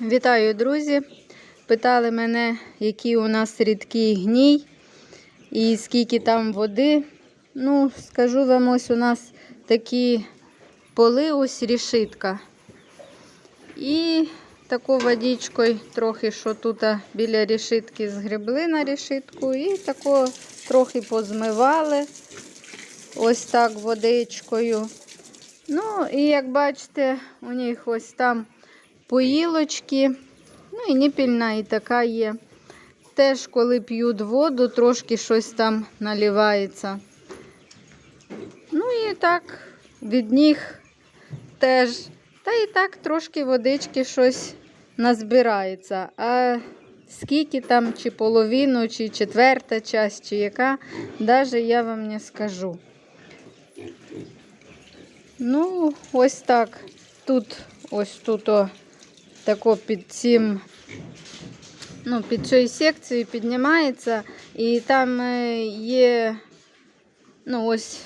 Вітаю, друзі! Питали мене, який у нас рідкий гній і скільки там води. Ну, скажу вам, ось у нас такі поли, ось рішитка. І таку водичкою трохи, що тут біля рішитки згребли на рішитку, і тако трохи позмивали ось так водичкою. Ну, і як бачите, у них ось там поїлочки. Ну і ніпільна і така є. Теж, коли п'ють воду, трошки щось там наливається. Ну і так, від них теж. Та і так трошки водички щось назбирається. А скільки там, чи половину, чи четверта часть, чи яка, навіть я вам не скажу. Ну, ось так. Тут, ось тут о, тако під цим, ну, під цією секцією піднімається, і там е, є, ну, ось,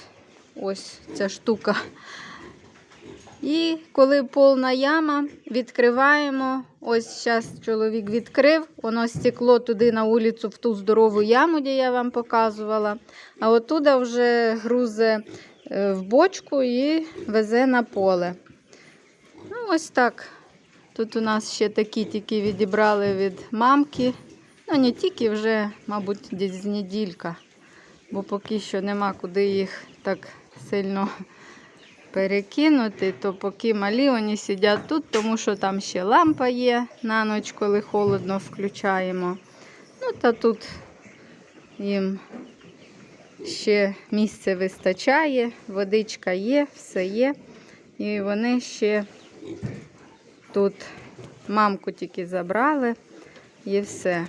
ось ця штука. І коли повна яма, відкриваємо. Ось зараз чоловік відкрив, воно стекло туди на вулицю в ту здорову яму, де я вам показувала. А оттуда вже грузе е, в бочку і везе на поле. Ну, ось так. Тут у нас ще такі тільки відібрали від мамки. Ну, не тільки вже, мабуть, десь з неділька, бо поки що нема куди їх так сильно перекинути, то поки малі вони сидять тут, тому що там ще лампа є на ніч, коли холодно включаємо. Ну, та тут їм ще місце вистачає, водичка є, все є. І вони ще тут мамку тільки забрали і все.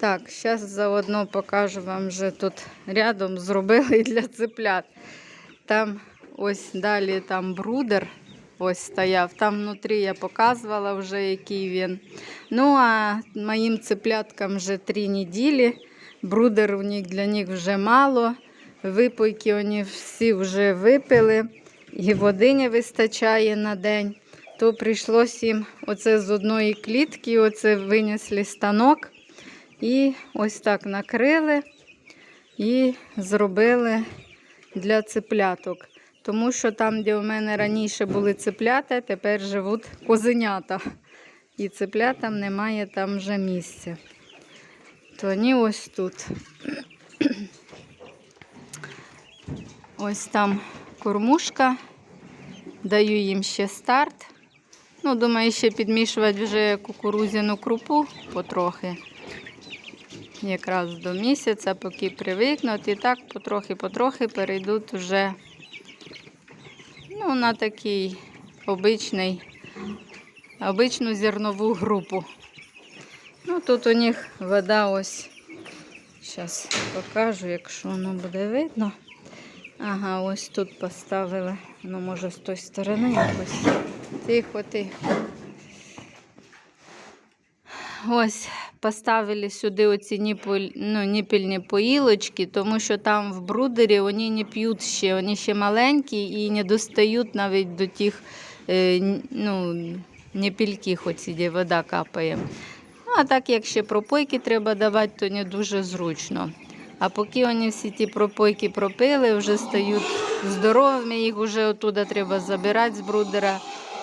Так, зараз заодно покажу вам вже тут рядом зробили для цеплят. Там ось далі там брудер ось стояв. Там внутрі я показувала вже, який він. Ну, а моїм цепляткам вже три неділі. Брудер у них для них вже мало. Випойки вони всі вже випили, і води не вистачає на день. То прийшлося їм оце з одної клітки, оце винесли станок. І ось так накрили і зробили для цепляток. Тому що там, де у мене раніше були цеплята, тепер живуть козенята. І цеплятам немає там вже місця. То вони ось тут. Ось там кормушка. Даю їм ще старт. Ну, думаю, ще підмішувати вже кукурузяну крупу потрохи. Якраз до місяця, поки привикнуть. І так потрохи-потрохи перейдуть вже ну, на такий обичний, обичну зернову групу. Ну, тут у них вода ось. Зараз покажу, якщо воно буде видно. Ага, ось тут поставили. Ну, може, з тої сторони якось. Тихо, тихо. Ось поставили сюди оці ніпель, ну, поїлочки, тому що там в брудері вони не п'ють ще, вони ще маленькі і не достають навіть до тих е, ну, ніпільких, оці, де вода капає. Ну, а так як ще пропойки треба давати, то не дуже зручно. А поки вони всі ті пропойки пропили, вже стають здоровими, їх вже оттуда треба забирати з брудера.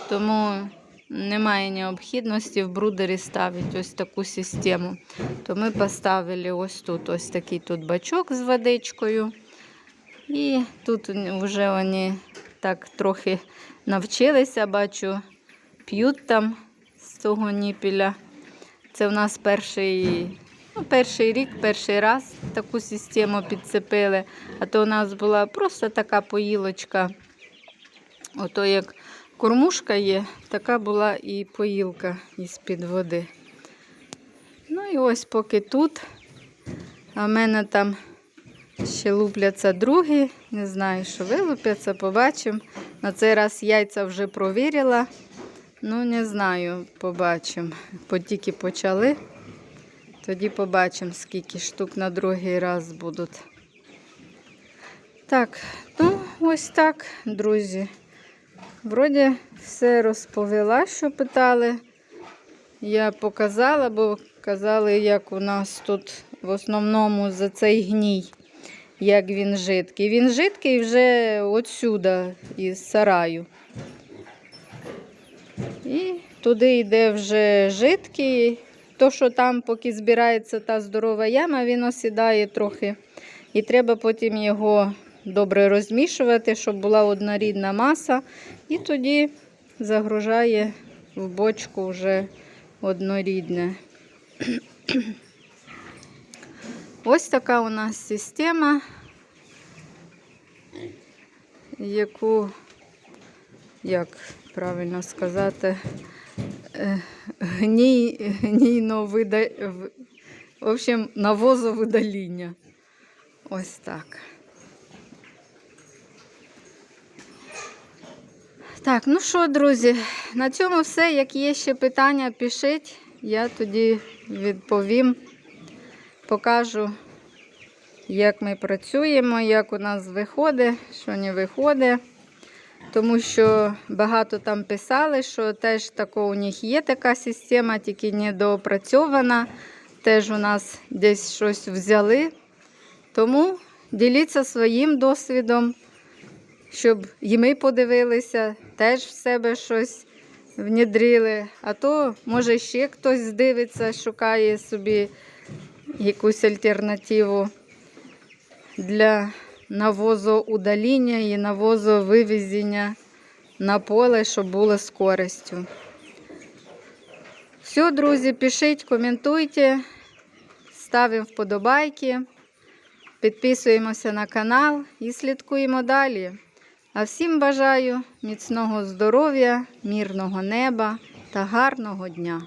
Тому немає необхідності в брудері ставити ось таку систему. То ми поставили ось тут ось такий тут бачок з водичкою. І тут вже вони так трохи навчилися, бачу, п'ють там з того ніпіля. Це у нас перший ну, перший рік, перший раз таку систему підцепили. А то у нас була просто така поїлочка. Ото як кормушка є, така була і поїлка із-під води. Ну і ось поки тут. А в мене там ще лупляться другі. Не знаю, що вилупляться, побачимо. На цей раз яйця вже провірила. Ну, не знаю, побачимо. Бо тільки почали. Тоді побачимо, скільки штук на другий раз будуть. Так, ну ось так, друзі. Вроді все розповіла, що питали. я показала, бо казали, як у нас тут в основному за цей гній, як він жидкий. Він жидкий вже отсюда, із сараю. І туди йде вже жидкий. То, що там, поки збирається та здорова яма, він осідає трохи. І треба потім його добре розмішувати, щоб була однорідна маса. І тоді загружає в бочку вже однорідне. Ось така у нас система, яку, як правильно сказати, е, гній, гнійно вида... в- общем, навозовидаління. Ось так. Так, ну що, друзі, на цьому все. Як є ще питання, пишіть. Я тоді відповім, покажу, як ми працюємо, як у нас виходить, що не виходить. Тому що багато там писали, що теж тако у них є така система, тільки не доопрацьована. Теж у нас десь щось взяли. Тому діліться своїм досвідом, щоб і ми подивилися, теж в себе щось внідрили. А то, може, ще хтось здивиться, шукає собі якусь альтернативу для навозоудаління і навозовивезення на поле, щоб було з користю. Все, друзі, пишіть, коментуйте, ставимо вподобайки, підписуємося на канал і слідкуємо далі. А всім бажаю міцного здоров'я, мирного неба та гарного дня!